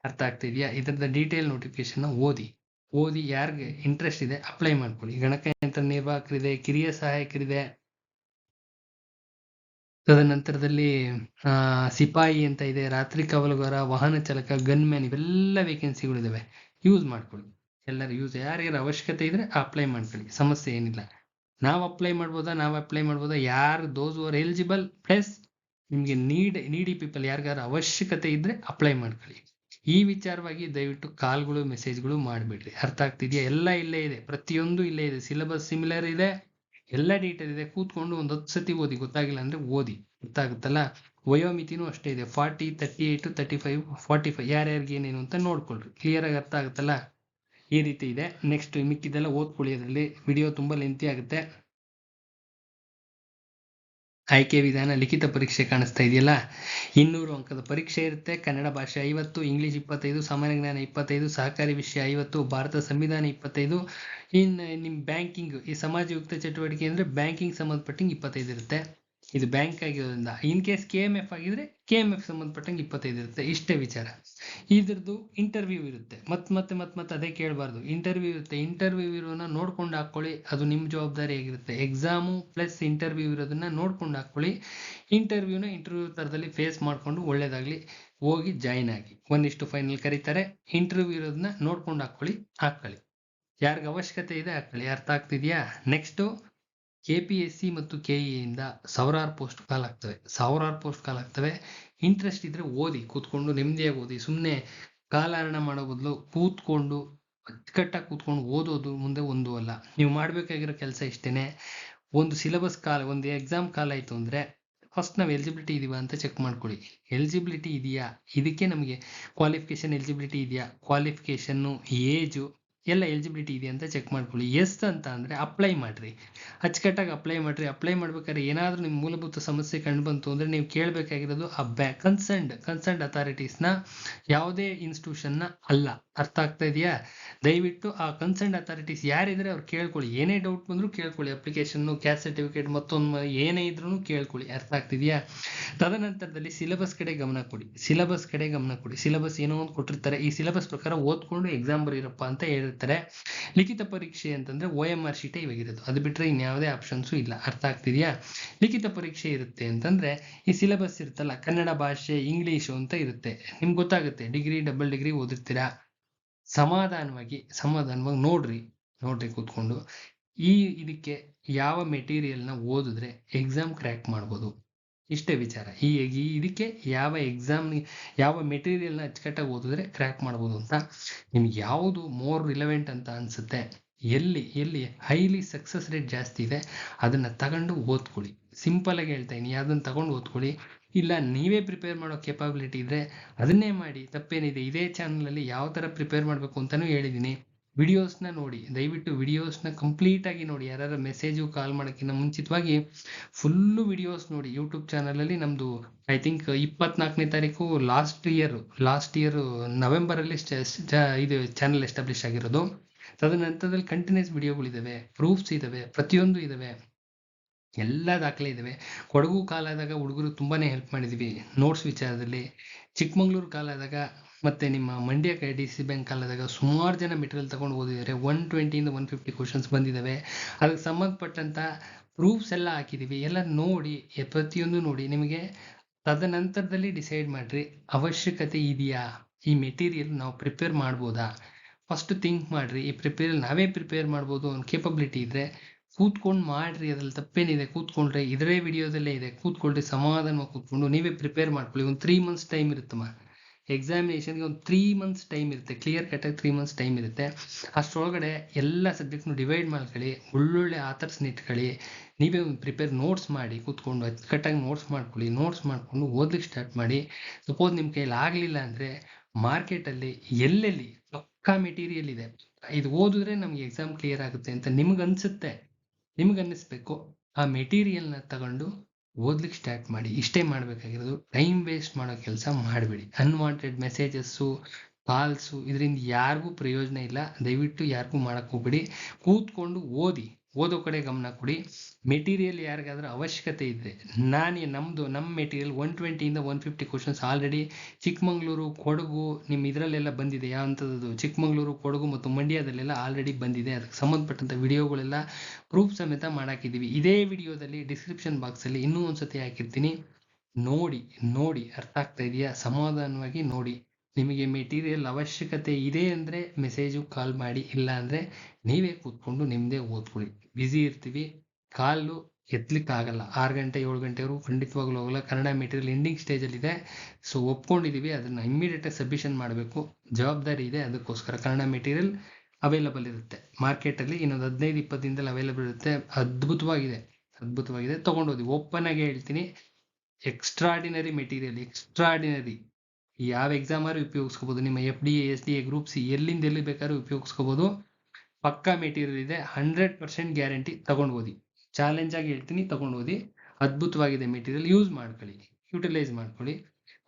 ಅರ್ಥ ಆಗ್ತಾ ಇದೆಯಾ? ಇದರದ ಡೀಟೇಲ್ ನೋಟಿಫಿಕೇಶನ್ನ ಓದಿ. ಓದಿ ಯಾರಿಗೆ ಇಂಟ್ರೆಸ್ಟ್ ಇದೆ ಅಪ್ಲೈ ಮಾಡ್ಕೊಳ್ಳಿ. ಗಣಕಯಂತ್ರ ನಿರ್ವಾಹಕರಿದೆ, ಕಿರಿಯ ಸಹಾಯಕರಿದೆ. ತದನಂತರದಲ್ಲಿ ಸಿಪಾಯಿ ಅಂತ ಇದೆ, ರಾತ್ರಿ ಕಾವಲುಗಾರ, ವಾಹನ ಚಾಲಕ ಗನ್ ಮ್ಯಾನ್ ಇವೆಲ್ಲ ವೇಕೆನ್ಸಿಗಳಿದಾವೆ ಯೂಸ್ ಮಾಡ್ಕೊಳ್ಳಿ. ಎಲ್ಲರೂ ಯೂಸ್ ಯಾರ್ಯಾರ ಅವಶ್ಯಕತೆ ಇದ್ರೆ ಅಪ್ಲೈ ಮಾಡ್ಕೊಳ್ಳಿ. ಸಮಸ್ಯೆ ಏನಿಲ್ಲ. ನಾವು ಅಪ್ಲೈ ಮಾಡ್ಬೋದಾ, ನಾವು ಅಪ್ಲೈ ಮಾಡ್ಬೋದಾ, ಯಾರು ದೋಸ್ ಆರ್ ಎಲಿಜಿಬಲ್ ಪ್ಲಸ್ ನಿಮಗೆ ನೀಡ್ ನೀಡಿ ಪೀಪಲ್ ಯಾರಿಗಾರ ಅವಶ್ಯಕತೆ ಇದ್ರೆ ಅಪ್ಲೈ ಮಾಡ್ಕೊಳ್ಳಿ. ಈ ವಿಚಾರವಾಗಿ ದಯವಿಟ್ಟು ಕಾಲ್ಗಳು, ಮೆಸೇಜ್ಗಳು ಮಾಡಿಬಿಡ್ರಿ. ಅರ್ಥ ಆಗ್ತಿದೆಯಾ? ಎಲ್ಲ ಇಲ್ಲೇ ಇದೆ. ಪ್ರತಿಯೊಂದು ಇಲ್ಲೇ ಇದೆ. ಸಿಲೆಬಸ್ ಸಿಮಿಲರ್ ಇದೆ. ಎಲ್ಲ ಡೀಟೇಲ್ ಇದೆ. ಕೂತ್ಕೊಂಡು ಒಂದು ಹತ್ತು ಸತಿ ಓದಿ. ಗೊತ್ತಾಗಿಲ್ಲ ಅಂದ್ರೆ ಓದಿ. ಗೊತ್ತಾಗುತ್ತಲ್ಲ? ವಯೋಮಿತಿನೂ ಅಷ್ಟೇ ಇದೆ. Forty thirty eight thirty five forty five ಯಾರ್ಯಾರಿಗೆ ಏನೇನು ಅಂತ ನೋಡ್ಕೊಳ್ರಿ. ಕ್ಲಿಯರ್ ಆಗಿ ಅರ್ಥ ಆಗುತ್ತಲ್ಲ? ಈ ರೀತಿ ಇದೆ. ನೆಕ್ಸ್ಟ್ ಮಿಕ್ಕಿದೆಲ್ಲ ಓದ್ಕೊಳ್ಳಿ ಅದರಲ್ಲಿ. ವಿಡಿಯೋ ತುಂಬಾ ಲೆಂತಿ ಆಗುತ್ತೆ. ಆಯ್ಕೆ ವಿಧಾನ ಲಿಖಿತ ಪರೀಕ್ಷೆ ಕಾಣಿಸ್ತಾ ಇದೆಯಲ್ಲ? ಇನ್ನೂರು ಅಂಕದ ಪರೀಕ್ಷೆ ಇರುತ್ತೆ. ಕನ್ನಡ ಭಾಷೆ ಐವತ್ತು, ಇಂಗ್ಲಿಷ್ ಇಪ್ಪತ್ತೈದು, ಸಾಮಾನ್ಯ ಜ್ಞಾನ ಇಪ್ಪತ್ತೈದು, ಸಹಕಾರಿ ವಿಷಯ ಐವತ್ತು, ಭಾರತ ಸಂವಿಧಾನ ಇಪ್ಪತ್ತೈದು. ಇನ್ನು ನಿಮ್ಮ ಬ್ಯಾಂಕಿಂಗ್ ಈ ಸಮಾಜಯುಕ್ತ ಚಟುವಟಿಕೆ ಅಂದ್ರೆ ಬ್ಯಾಂಕಿಂಗ್ ಸಂಬಂಧಪಟ್ಟಂಗೆ ಇಪ್ಪತ್ತೈದು ಇರುತ್ತೆ. ಇದು ಬ್ಯಾಂಕ್ ಆಗಿರೋದ್ರಿಂದ in case K M F ಆಗಿದ್ರೆ ಕೆ ಎಂ ಎಫ್ ಸಂಬಂಧಪಟ್ಟಂಗೆ ಇಪ್ಪತ್ತೈದು ಇರುತ್ತೆ. ಇಷ್ಟೇ ವಿಚಾರ. ಇದ್ರದ್ದು ಇಂಟರ್ವ್ಯೂ ಇರುತ್ತೆ. ಮತ್ ಮತ್ತೆ ಮತ್ ಮತ್ತೆ ಅದೇ ಕೇಳಬಾರ್ದು. ಇಂಟರ್ವ್ಯೂ ಇರುತ್ತೆ. ಇಂಟರ್ವ್ಯೂ ಇರೋನ ನೋಡ್ಕೊಂಡು ಹಾಕೊಳ್ಳಿ ಅದು ನಿಮ್ಮ ಜವಾಬ್ದಾರಿ ಆಗಿರುತ್ತೆ. ಎಕ್ಸಾಮು ಪ್ಲಸ್ ಇಂಟರ್ವ್ಯೂ ಇರೋದನ್ನ ನೋಡ್ಕೊಂಡು ಹಾಕೊಳ್ಳಿ ಇಂಟರ್ವ್ಯೂನ ಇಂಟರ್ವ್ಯೂ ಥರದಲ್ಲಿ ಫೇಸ್ ಮಾಡ್ಕೊಂಡು ಒಳ್ಳೇದಾಗ್ಲಿ. ಹೋಗಿ ಜಾಯಿನ್ ಆಗಿ. ಒಂದಿಷ್ಟು ಫೈನಲ್ ಕರೀತಾರೆ. ಇಂಟರ್ವ್ಯೂ ಇರೋದನ್ನ ನೋಡ್ಕೊಂಡು ಹಾಕೊಳ್ಳಿ ಹಾಕೊಳ್ಳಿ ಯಾರಿಗೆ ಅವಶ್ಯಕತೆ ಇದೆ ಹಾಕೊಳ್ಳಿ ಅರ್ಥ ಆಗ್ತಿದೆಯಾ? Next K P S C ಮತ್ತು ಕೆ ಇಂದ ಸಾವಿರಾರು ಪೋಸ್ಟ್ ಕಾಲ್ ಆಗ್ತವೆ. ಸಾವಿರಾರು ಪೋಸ್ಟ್ ಕಾಲ್ ಆಗ್ತವೆ. ಇಂಟ್ರೆಸ್ಟ್ ಇದ್ರೆ ಓದಿ, ಕೂತ್ಕೊಂಡು ನೆಮ್ಮದಿಯಾಗಿ ಓದಿ. ಸುಮ್ಮನೆ ಕಾಲಹರಣ ಮಾಡೋ ಬದಲು ಕೂತ್ಕೊಂಡು, ಅಚ್ಚುಕಟ್ಟಾಗಿ ಕೂತ್ಕೊಂಡು ಓದೋದು ಮುಂದೆ ಒಂದು ಅಲ್ಲ. ನೀವು ಮಾಡಬೇಕಾಗಿರೋ ಕೆಲಸ ಇಷ್ಟೇ ಒಂದು ಸಿಲೆಬಸ್ ಕಾಲ ಒಂದು ಎಕ್ಸಾಮ್ ಕಾಲ ಆಯಿತು ಅಂದರೆ ಫಸ್ಟ್ ನಾವು ಎಲಿಜಿಬಿಲಿಟಿ ಇದೀವಾ ಅಂತ ಚೆಕ್ ಮಾಡ್ಕೊಳ್ಳಿ. ಎಲಿಜಿಬಿಲಿಟಿ ಇದೆಯಾ? ಇದಕ್ಕೆ ನಮಗೆ ಕ್ವಾಲಿಫಿಕೇಷನ್ ಎಲಿಜಿಬಿಲಿಟಿ ಇದೆಯಾ? ಕ್ವಾಲಿಫಿಕೇಷನ್ನು ಏಜು ಎಲ್ಲ ಎಲಿಜಿಬಿಲಿಟಿ ಇದೆ ಅಂತ ಚೆಕ್ ಮಾಡ್ಕೊಳ್ಳಿ. ಎಸ್ ಅಂತ ಅಂದರೆ ಅಪ್ಲೈ ಮಾಡಿರಿ. ಅಚ್ಚುಕಟ್ಟಾಗಿ ಅಪ್ಲೈ ಮಾಡಿರಿ. ಅಪ್ಲೈ ಮಾಡ್ಬೇಕಾದ್ರೆ ಏನಾದರೂ ನಿಮ್ಮ ಮೂಲಭೂತ ಸಮಸ್ಯೆ ಕಂಡು ಬಂತು ಅಂದರೆ ನೀವು ಕೇಳಬೇಕಾಗಿರೋದು ಆ ಬ್ಯಾ ಕನ್ಸರ್ನ್ಡ್ ಕನ್ಸರ್ನ್ಡ್ ಅಥಾರಿಟೀಸ್ನ ಯಾವುದೇ ಇನ್ಸ್ಟಿಟ್ಯೂಷನ್ನ ಅಲ್ಲ. ಅರ್ಥ ಆಗ್ತಾ ಇದೆಯಾ? ದಯವಿಟ್ಟು ಆ ಕನ್ಸರ್ನ್ಡ್ ಅಥಾರಿಟೀಸ್ ಯಾರಿದ್ರೆ ಅವ್ರು ಕೇಳ್ಕೊಳ್ಳಿ. ಏನೇ ಡೌಟ್ ಬಂದರೂ ಕೇಳ್ಕೊಳ್ಳಿ. ಅಪ್ಲಿಕೇಶನ್ನು ಕ್ಯಾಸ್ಟ್ ಸರ್ಟಿಫಿಕೇಟ್ ಮತ್ತೊಂದು ಏನೇ ಇದ್ರೂ ಕೇಳ್ಕೊಳ್ಳಿ. ಅರ್ಥ ಆಗ್ತಿದೆಯಾ ತದನಂತರದಲ್ಲಿ ಸಿಲೆಬಸ್ ಕಡೆ ಗಮನ ಕೊಡಿ. ಸಿಲೆಬಸ್ ಕಡೆ ಗಮನ ಕೊಡಿ. ಸಿಲೆಬಸ್ ಏನೋ ಒಂದು ಕೊಟ್ಟಿರ್ತಾರೆ. ಈ ಸಿಲೆಬಸ್ ಪ್ರಕಾರ ಓದ್ಕೊಂಡು ಎಕ್ಸಾಮ್ ಬರೀರಪ್ಪ ಅಂತ ಹೇಳಿರ್ತಾರೆ ಲಿಖಿತ ಪರೀಕ್ಷೆ ಅಂತಂದ್ರೆ ಓ ಎಂ ಆರ್ ಶೀಟೇ ಇವಾಗಿರೋದು. ಅದು ಬಿಟ್ಟರೆ ಇನ್ಯಾವುದೇ ಆಪ್ಷನ್ಸು ಇಲ್ಲ. ಅರ್ಥ ಆಗ್ತಿದೆಯಾ? ಲಿಖಿತ ಪರೀಕ್ಷೆ ಇರುತ್ತೆ ಅಂತಂದ್ರೆ ಈ ಸಿಲೆಬಸ್ ಇರುತ್ತಲ್ಲ, ಕನ್ನಡ ಭಾಷೆ, ಇಂಗ್ಲೀಷು ಅಂತ ಇರುತ್ತೆ. ನಿಮ್ಗೆ ಗೊತ್ತಾಗುತ್ತೆ, ಡಿಗ್ರಿ, ಡಬಲ್ ಡಿಗ್ರಿ ಓದಿರ್ತೀರಾ? ಸಮಾಧಾನವಾಗಿ ಸಮಾಧಾನವಾಗಿ ನೋಡ್ರಿ ನೋಡ್ರಿ ಕೂತ್ಕೊಂಡು. ಈ ಇದಕ್ಕೆ ಯಾವ ಮೆಟೀರಿಯಲ್ನ ಓದಿದ್ರೆ ಎಕ್ಸಾಮ್ ಕ್ರ್ಯಾಕ್ ಮಾಡ್ಬೋದು. ಇಷ್ಟೇ ವಿಚಾರ. ಈ ಇದಕ್ಕೆ ಯಾವ ಎಕ್ಸಾಮ್ ಯಾವ ಮೆಟೀರಿಯಲ್ನ ಅಚ್ಚುಕಟ್ಟಾಗಿ ಓದಿದ್ರೆ ಕ್ರ್ಯಾಕ್ ಮಾಡ್ಬೋದು ಅಂತ ನಿಮ್ಗೆ ಯಾವುದು ಮೋರ್ ರಿಲೆವೆಂಟ್ ಅಂತ ಅನ್ಸುತ್ತೆ, ಎಲ್ಲಿ ಎಲ್ಲಿ ಹೈಲಿ ಸಕ್ಸಸ್ ರೇಟ್ ಜಾಸ್ತಿ ಇದೆ, ಅದನ್ನ ತಗೊಂಡು ಓದ್ಕೊಳ್ಳಿ. ಸಿಂಪಲ್ ಆಗಿ ಹೇಳ್ತಾ ಇದೀನಿ ಅದನ್ನ ತಗೊಂಡು ಓದ್ಕೊಳ್ಳಿ. ಇಲ್ಲ, ನೀವೇ ಪ್ರಿಪೇರ್ ಮಾಡೋ ಕೆಪಾಬಿಲಿಟಿ ಇದ್ರೆ ಅದನ್ನೇ ಮಾಡಿ, ತಪ್ಪೇನಿದೆ, ಇದೇ ಚಾನಲಲ್ಲಿ ಯಾವ ಥರ ಪ್ರಿಪೇರ್ ಮಾಡಬೇಕು ಅಂತಲೂ ಹೇಳಿದ್ದೀನಿ ವಿಡಿಯೋಸ್ನ ನೋಡಿ, ದಯವಿಟ್ಟು ವಿಡಿಯೋಸ್ನ ಕಂಪ್ಲೀಟ್ ಆಗಿ ನೋಡಿ ಯಾರು ಮೆಸೇಜು ಕಾಲ್ ಮಾಡೋಕ್ಕಿಂತ ಮುಂಚಿತವಾಗಿ ಫುಲ್ಲು ವಿಡಿಯೋಸ್ ನೋಡಿ ಯೂಟ್ಯೂಬ್ ಚಾನಲಲ್ಲಿ ನಮ್ಮದು ಐ ಥಿಂಕ್ ಇಪ್ಪತ್ನಾಲ್ಕನೇ ತಾರೀಕು ಲಾಸ್ಟ್ ಇಯರ್ ಲಾಸ್ಟ್ ಇಯರ್ ನವೆಂಬರಲ್ಲಿ ಇದು ಚಾನಲ್ ಎಸ್ಟಾಬ್ಲಿಷ್ ಆಗಿರೋದು. ತದನಂತರದಲ್ಲಿ ಕಂಟಿನ್ಯೂಸ್ ವಿಡಿಯೋಗಳಿದ್ದಾವೆ ಪ್ರೂಫ್ಸ್ ಇದ್ದಾವೆ ಪ್ರತಿಯೊಂದು ಇದ್ದಾವೆ ಎಲ್ಲ ದಾಖಲೆ ಇದ್ದಾವೆ ಕೊಡಗು ಕಾಲಾದಾಗ ಹುಡುಗರು ತುಂಬಾ ಹೆಲ್ಪ್ ಮಾಡಿದ್ವಿ ನೋಟ್ಸ್ ವಿಚಾರದಲ್ಲಿ. ಚಿಕ್ಕಮಂಗ್ಳೂರು ಕಾಲಾದಾಗ ಮತ್ತೆ ನಿಮ್ಮ ಮಂಡ್ಯ ಕೈ ಡಿ ಸಿ ಬ್ಯಾಂಕ್ ಕಾಲದಾಗ ಸುಮಾರು ಜನ ಮೆಟೀರಿಯಲ್ ತಗೊಂಡು ಓದಿದ್ದಾರೆ. ಒನ್ ಟ್ವೆಂಟಿಯಿಂದ ಒನ್ ಫಿಫ್ಟಿ ಕ್ವಶನ್ಸ್ ಬಂದಿದ್ದಾವೆ ಅದಕ್ಕೆ ಸಂಬಂಧಪಟ್ಟಂಥ ಪ್ರೂಫ್ಸ್ ಎಲ್ಲ ಹಾಕಿದ್ದೀವಿ ಎಲ್ಲ ನೋಡಿ ಪ್ರತಿಯೊಂದು ನೋಡಿ ನಿಮಗೆ ತದನಂತರದಲ್ಲಿ ಡಿಸೈಡ್ ಮಾಡ್ರಿ. ಅವಶ್ಯಕತೆ ಇದೆಯಾ? ಈ ಮೆಟೀರಿಯಲ್ ನಾವು ಪ್ರಿಪೇರ್ ಮಾಡ್ಬೋದಾ? ಫಸ್ಟ್ ಥಿಂಕ್ ಮಾಡ್ರಿ. ಈ ಪ್ರಿಪೇರ್ ನಾವೇ ಪ್ರಿಪೇರ್ ಮಾಡ್ಬೋದು ಒಂದು ಕೇಪಬಿಲಿಟಿ ಇದ್ದರೆ ಕೂತ್ಕೊಂಡು ಮಾಡ್ರಿ. ಅದ್ರಲ್ಲಿ ತಪ್ಪೇನಿದೆ? ಕೂತ್ಕೊಂಡ್ರೆ ಇದರೇ ವಿಡಿಯೋದಲ್ಲೇ ಇದೆ. ಕೂತ್ಕೊಳ್ರಿ ಸಮಾಧಾನವಾಗಿ ಕೂತ್ಕೊಂಡು ನೀವೇ ಪ್ರಿಪೇರ್ ಮಾಡ್ಕೊಳ್ಳಿ. ಒಂದು ತ್ರೀ ಮಂತ್ಸ್ ಟೈಮ್ ಇರುತ್ತಮ್ಮ. ಎಕ್ಸಾಮಿನೇಷನ್ಗೆ ಒಂದು ತ್ರೀ ಮಂತ್ಸ್ ಟೈಮ್ ಇರುತ್ತೆ ಕ್ಲಿಯರ್ ಕಟ್ಟಾಗಿ ತ್ರೀ ಮಂತ್ಸ್ ಟೈಮ್ ಇರುತ್ತೆ. ಅಷ್ಟರೊಳಗಡೆ ಎಲ್ಲ ಸಬ್ಜೆಕ್ಟ್ನು ಡಿವೈಡ್ ಮಾಡ್ಕೊಳ್ಳಿ, ಒಳ್ಳೊಳ್ಳೆ ಆಥರ್ಸ್ನ ಇಟ್ಕೊಳ್ಳಿ ನೀವೇ ಒಂದು ಪ್ರಿಪೇರ್ ನೋಟ್ಸ್ ಮಾಡಿ, ಕೂತ್ಕೊಂಡು ಅಚ್ಚುಕಟ್ಟಾಗಿ ನೋಟ್ಸ್ ಮಾಡ್ಕೊಳ್ಳಿ ನೋಟ್ಸ್ ಮಾಡಿಕೊಂಡು ಓದ್ಲಿಕ್ಕೆ ಸ್ಟಾರ್ಟ್ ಮಾಡಿ. ಸಪೋಸ್ ನಿಮ್ಮ ಕೈಯಲ್ಲಿ ಆಗಲಿಲ್ಲ ಅಂದರೆ ಮಾರ್ಕೆಟಲ್ಲಿ ಎಲ್ಲೆಲ್ಲಿ ಪಕ್ಕಾ ಮೆಟೀರಿಯಲ್ ಇದೆ, ಇದು ಓದಿದ್ರೆ ನಮ್ಗೆ ಎಕ್ಸಾಮ್ ಕ್ಲಿಯರ್ ಆಗುತ್ತೆ ಅಂತ ನಿಮ್ಗೆ ಅನ್ಸುತ್ತೆ, ನಿಮ್ಗೆ ಅನ್ನಿಸ್ಬೇಕು, ಆ ಮೆಟೀರಿಯಲ್ನ ತಗೊಂಡು ಓದ್ಲಿಕ್ಕೆ ಸ್ಟಾರ್ಟ್ ಮಾಡಿ ಇಷ್ಟೇ ಮಾಡ್ಬೇಕಾಗಿರೋದು ಟೈಮ್ ವೇಸ್ಟ್ ಮಾಡೋ ಕೆಲಸ ಮಾಡಬೇಡಿ. ಅನ್ವಾಂಟೆಡ್ ಮೆಸೇಜಸ್ಸು ಕಾಲ್ಸು ಇದರಿಂದ ಯಾರಿಗೂ ಪ್ರಯೋಜನ ಇಲ್ಲ. ದಯವಿಟ್ಟು ಯಾರಿಗೂ ಮಾಡೋಕ್ಕೆ ಹೋಗ್ಬೇಡಿ. ಕೂತ್ಕೊಂಡು ಓದಿ. ಓದೋ ಕಡೆ ಗಮನ ಕೊಡಿ. ಮೆಟೀರಿಯಲ್ ಯಾರಿಗಾದ್ರೂ ಅವಶ್ಯಕತೆ ಇದೆ. ನಾನೇ ನಮ್ಮದು ನಮ್ಮ material one ಟ್ವೆಂಟಿಯಿಂದ one fifty questions already Chikkamagaluru, Kodagu ನಿಮ್ಮ ಇದರಲ್ಲೆಲ್ಲ ಬಂದಿದೆ ಯಾವಂಥದ್ದು ಚಿಕ್ಕಮಂಗ್ಳೂರು, ಕೊಡಗು ಮತ್ತು ಮಂಡ್ಯದಲ್ಲೆಲ್ಲ ಆಲ್ರೆಡಿ ಬಂದಿದೆ. ಅದಕ್ಕೆ ಸಂಬಂಧಪಟ್ಟಂಥ ವಿಡಿಯೋಗಳೆಲ್ಲ ಪ್ರೂಫ್ ಸಮೇತ ಮಾಡಾಕಿದ್ದೀವಿ. ಇದೇ ವಿಡಿಯೋದಲ್ಲಿ ಡಿಸ್ಕ್ರಿಪ್ಷನ್ ಬಾಕ್ಸಲ್ಲಿ ಇನ್ನೂ ಒಂದು ಸತಿ ಹಾಕಿರ್ತೀನಿ. ನೋಡಿ ನೋಡಿ, ಅರ್ಥ ಆಗ್ತಾ ಇದೆಯಾ? ಸಮಾಧಾನವಾಗಿ ನೋಡಿ. ನಿಮಗೆ ಮೆಟೀರಿಯಲ್ ಅವಶ್ಯಕತೆ ಇದೆ ಅಂದರೆ ಮೆಸೇಜು ಕಾಲ್ ಮಾಡಿ, ಇಲ್ಲ ಅಂದರೆ ನೀವೇ ಕೂತ್ಕೊಂಡು ನಿಮ್ಮದೇ ಓದ್ಕೊಳ್ಳಿ. ಬ್ಯುಸಿ ಇರ್ತೀವಿ, ಕಾಲು ಎತ್ತಲಿಕ್ಕಾಗಲ್ಲ ಆರು ಗಂಟೆ, ಏಳು ಗಂಟೆವರೆಗೂ ಖಂಡಿತವಾಗ್ಲೂ ಹೋಗಲ್ಲ. ಕನ್ನಡ ಮೆಟೀರಿಯಲ್ ಎಂಡಿಂಗ್ ಸ್ಟೇಜಲ್ಲಿದೆ ಸೊ ಒಪ್ಕೊಂಡಿದ್ದೀವಿ ಅದನ್ನು ಇಮ್ಮಿಡಿಯೇಟಾಗಿ ಸಬ್ಮಿಷನ್ ಮಾಡಬೇಕು. ಜವಾಬ್ದಾರಿ ಇದೆ, ಅದಕ್ಕೋಸ್ಕರ ಕನ್ನಡ ಮೆಟೀರಿಯಲ್ ಅವೈಲಬಲ್ ಇರುತ್ತೆ. ಮಾರ್ಕೆಟಲ್ಲಿ ಇನ್ನೊಂದು ಹದಿನೈದು, ಇಪ್ಪತ್ತು ದಿನದಲ್ಲಿ ಅವೈಲಬಲ್ ಇರುತ್ತೆ. ಅದ್ಭುತವಾಗಿದೆ ಅದ್ಭುತವಾಗಿದೆ. ತೊಗೊಂಡೋದಿ ಓಪನ್ ಆಗಿ ಹೇಳ್ತೀನಿ ಎಕ್ಸ್ಟ್ರಾಡಿನರಿ ಮೆಟೀರಿಯಲ್ ಎಕ್ಸ್ಟ್ರಾಡಿನರಿ ಯಾವ ಎಕ್ಸಾಮಾರು ಉಪಯೋಗಿಸ್ಕೋಬೋದು. ನಿಮ್ಮ F D S D A group C ಎಲ್ಲಿಂದ ಎಲ್ಲಿ ಬೇಕಾದ್ರೂ ಉಪಯೋಗಿಸ್ಕೋಬೋದು. ಪಕ್ಕಾ ಮೆಟೀರಿಯಲ್ ಇದೆ ಹಂಡ್ರೆಡ್ ಪರ್ಸೆಂಟ್ ಗ್ಯಾರಂಟಿ ತಗೊಂಡು ಓದಿ ಚಾಲೆಂಜ್ ಆಗಿ ಹೇಳ್ತೀನಿ ತಗೊಂಡು ಓದಿ ಅದ್ಭುತವಾಗಿದೆ ಮೆಟೀರಿಯಲ್ ಯೂಸ್ ಮಾಡ್ಕೊಳ್ಳಿ ಯುಟಿಲೈಸ್ ಮಾಡ್ಕೊಳ್ಳಿ.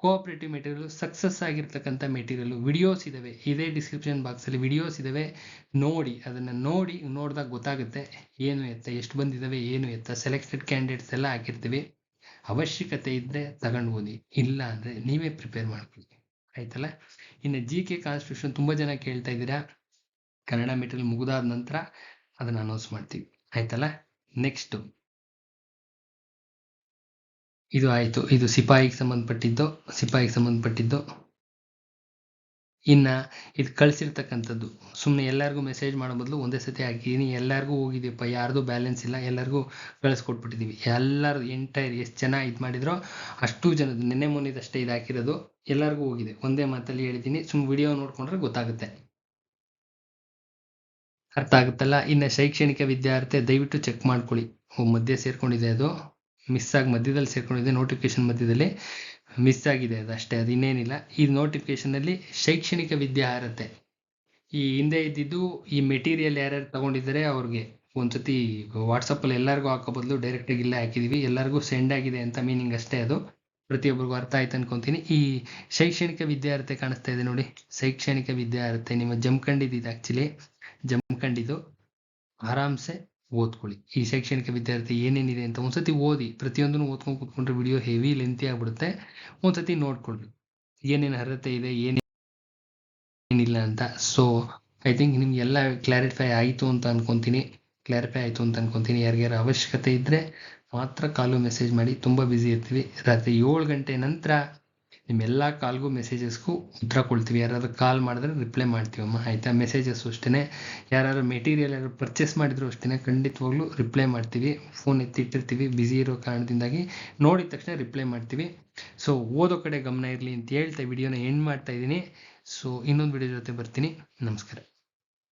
ಕೋಆಪರೇಟಿವ್ ಮೆಟೀರಿಯಲ್ ಸಕ್ಸಸ್ ಆಗಿರ್ತಕ್ಕಂಥ ಮೆಟೀರಿಯಲ್ ವಿಡಿಯೋಸ್ ಇದಾವೆ. ಇದೇ ಡಿಸ್ಕ್ರಿಪ್ಷನ್ ಬಾಕ್ಸಲ್ಲಿ ವಿಡಿಯೋಸ್ ಇದಾವೆ. ನೋಡಿ, ಅದನ್ನು ನೋಡಿ ನೋಡಿದಾಗ ಗೊತ್ತಾಗುತ್ತೆ, ಏನು ಎತ್ತ, ಎಷ್ಟು ಬಂದಿದ್ದಾವೆ ಏನು ಎತ್ತ. ಸೆಲೆಕ್ಟೆಡ್ ಕ್ಯಾಂಡಿಡೇಟ್ಸ್ ಎಲ್ಲ ಹಾಕಿರ್ತೀವಿ. ಅವಶ್ಯಕತೆ ಇದ್ದರೆ ತಗೊಂಡು ಓದಿ ಇಲ್ಲ ಅಂದರೆ ನೀವೇ ಪ್ರಿಪೇರ್ ಮಾಡ್ಕೊಳ್ಳಿ. ಆಯ್ತಲ್ಲ? ಇನ್ನು ಜಿ ಕೆ ಕಾನ್ಸ್ಟಿಟ್ಯೂಷನ್ ತುಂಬ ಜನ ಕೇಳ್ತಾ ಇದ್ದೀರಾ? ಕನ್ನಡ ಮೆಟೀರಿಯಲ್ ಮುಗಿದಾದ ನಂತರ ಅದನ್ನು ಅನೌನ್ಸ್ ಮಾಡ್ತೀವಿ. ಆಯ್ತಲ್ಲ? ನೆಕ್ಸ್ಟು ಇದು ಆಯಿತು. ಇದು ಸಿಪಾಯಿಗೆ ಸಂಬಂಧಪಟ್ಟಿದ್ದು ಸಿಪಾಯಿಗೆ ಸಂಬಂಧಪಟ್ಟಿದ್ದು ಇನ್ನು ಇದು ಕಳಿಸಿರ್ತಕ್ಕಂಥದ್ದು. ಸುಮ್ಮನೆ ಎಲ್ಲರಿಗೂ ಮೆಸೇಜ್ ಮಾಡೋ ಬದಲು ಒಂದೇ ಸತಿ ಹಾಕಿದ್ದೀನಿ ಎಲ್ಲರಿಗೂ ಹೋಗಿದೆಯಪ್ಪ, ಯಾರ್ದು ಬ್ಯಾಲೆನ್ಸ್ ಇಲ್ಲ, ಎಲ್ಲರಿಗೂ ಕಳಿಸ್ಕೊಟ್ಬಿಟ್ಟಿದ್ದೀವಿ ಎಲ್ಲರೂ ಎಂಟೈರ್ ಎಷ್ಟು ಜನ ಇದು ಮಾಡಿದ್ರೋ ಅಷ್ಟು ಜನದ ನಿನ್ನೆ ಮೊನ್ನೆದಷ್ಟೇ ಇದು ಹಾಕಿರೋದು ಎಲ್ಲರಿಗೂ ಹೋಗಿದೆ. ಒಂದೇ ಮಾತಲ್ಲಿ ಹೇಳಿದ್ದೀನಿ ಸುಮ್ಮನೆ ವಿಡಿಯೋ ನೋಡ್ಕೊಂಡ್ರೆ ಗೊತ್ತಾಗುತ್ತೆ. ಅರ್ಥ ಆಗುತ್ತಲ್ಲ? ಇನ್ನು ಶೈಕ್ಷಣಿಕ ವಿದ್ಯಾರ್ಥಿ ದಯವಿಟ್ಟು ಚೆಕ್ ಮಾಡ್ಕೊಳ್ಳಿ. ಮಧ್ಯೆ ಸೇರ್ಕೊಂಡಿದೆ ಅದು. ಮಿಸ್ ಆಗಿ ಮಧ್ಯದಲ್ಲಿ ಸೇರ್ಕೊಂಡಿದೆ ನೋಟಿಫಿಕೇಶನ್ ಮಧ್ಯದಲ್ಲಿ. ಮಿಸ್ ಆಗಿದೆ ಅದು ಅಷ್ಟೇ ಅದು ಇನ್ನೇನಿಲ್ಲ ಈ ನೋಟಿಫಿಕೇಶನಲ್ಲಿ ಶೈಕ್ಷಣಿಕ ವಿದ್ಯಾರ್ಹತೆ ಈ ಹಿಂದೆ ಇದ್ದಿದ್ದು ಈ ಮೆಟೀರಿಯಲ್ ಯಾರ್ಯಾರು ತಗೊಂಡಿದ್ದಾರೆ ಅವ್ರಿಗೆ ಒಂದ್ಸತಿ ವಾಟ್ಸಪ್ಪಲ್ಲಿ ಎಲ್ಲರಿಗೂ ಹಾಕೋ ಬದಲು ಡೈರೆಕ್ಟಾಗಿ ಇಲ್ಲೇ ಹಾಕಿದ್ದೀವಿ ಎಲ್ಲರಿಗೂ ಸೆಂಡ್ ಆಗಿದೆ ಅಂತ ಮೀನಿಂಗ್ ಅಷ್ಟೇ ಅದು. ಪ್ರತಿಯೊಬ್ಬರಿಗೂ ಅರ್ಥ ಆಯ್ತು ಅನ್ಕೊಂತೀನಿ. ಈ ಶೈಕ್ಷಣಿಕ ವಿದ್ಯಾರ್ಹತೆ ಕಾಣಿಸ್ತಾ ಇದೆ ನೋಡಿ. ಶೈಕ್ಷಣಿಕ ವಿದ್ಯಾರ್ಹತೆ ನಿಮ್ಮ ಜಮ್ಕಂಡಿದ್ದು ಇದು ಆ್ಯಕ್ಚುಲಿ ಜಮ್ಕಂಡಿದ್ದು ಆರಾಮ್ಸೆ ಓದ್ಕೊಳ್ಳಿ. ಈ ಶೈಕ್ಷಣಿಕ ವಿದ್ಯಾರ್ಥಿ ಏನೇನಿದೆ ಅಂತ ಒಂದ್ಸತಿ ಓದಿ, ಪ್ರತಿಯೊಂದನ್ನು ಓದ್ಕೊಂಡು ಕೂತ್ಕೊಂಡ್ರೆ ವಿಡಿಯೋ ಹೆವಿ ಲೆಂತಿ ಆಗ್ಬಿಡುತ್ತೆ. ಒಂದ್ಸತಿ ನೋಡ್ಕೊಳ್ರಿ ಏನೇನು ಅರ್ಹತೆ ಇದೆ ಏನೇನಿಲ್ಲ ಅಂತ. ಸೊ ಐ ಥಿಂಕ್ ನಿಮ್ಗೆಲ್ಲ ಕ್ಲಾರಿಫೈ ಆಯಿತು ಅಂತ ಅನ್ಕೊಂತೀನಿ. ಕ್ಲಾರಿಫೈ ಆಯಿತು ಅಂತ ಅನ್ಕೊಂತೀನಿ. ಯಾರಿಗಾರು ಅವಶ್ಯಕತೆ ಇದ್ದರೆ ಮಾತ್ರ ಕಾಲು ಮೆಸೇಜ್ ಮಾಡಿ. ತುಂಬ ಬ್ಯುಸಿ ಇರ್ತೀವಿ. ರಾತ್ರಿ ಏಳು ಗಂಟೆ ನಂತರ ನಿಮ್ಮೆಲ್ಲ ಕಾಲ್ಗೂ ಮೆಸೇಜಸ್ಗೂ ಉತ್ತರ ಕೊಡ್ತೀವಿ. ಯಾರಾದ್ರು ಕಾಲ್ ಮಾಡಿದ್ರೆ ರಿಪ್ಲೈ ಮಾಡ್ತೀವಮ್ಮ ಆಯಿತಾ? ಮೆಸೇಜಸ್ ಅಷ್ಟೇ ಯಾರಾದ್ರು ಮೆಟೀರಿಯಲ್ ಯಾರು ಪರ್ಚೇಸ್ ಮಾಡಿದ್ರು ಅಷ್ಟೇ ಖಂಡಿತವಾಗ್ಲೂ ರಿಪ್ಲೈ ಮಾಡ್ತೀವಿ. ಫೋನ್ ಎತ್ತಿಟ್ಟಿರ್ತೀವಿ. ಬ್ಯುಸಿ ಇರೋ ಕಾರಣದಿಂದಾಗಿ ನೋಡಿದ ತಕ್ಷಣ ರಿಪ್ಲೈ ಮಾಡ್ತೀವಿ. ಸೊ ಓದೋ ಕಡೆ ಗಮನ ಇರಲಿ ಅಂತ ಹೇಳ್ತಾ ವಿಡಿಯೋನ ಎಂಡ್ ಮಾಡ್ತಾ ಇದ್ದೀನಿ. ಸೊ ಇನ್ನೊಂದು ವಿಡಿಯೋ ಜೊತೆ ಬರ್ತೀನಿ. ನಮಸ್ಕಾರ.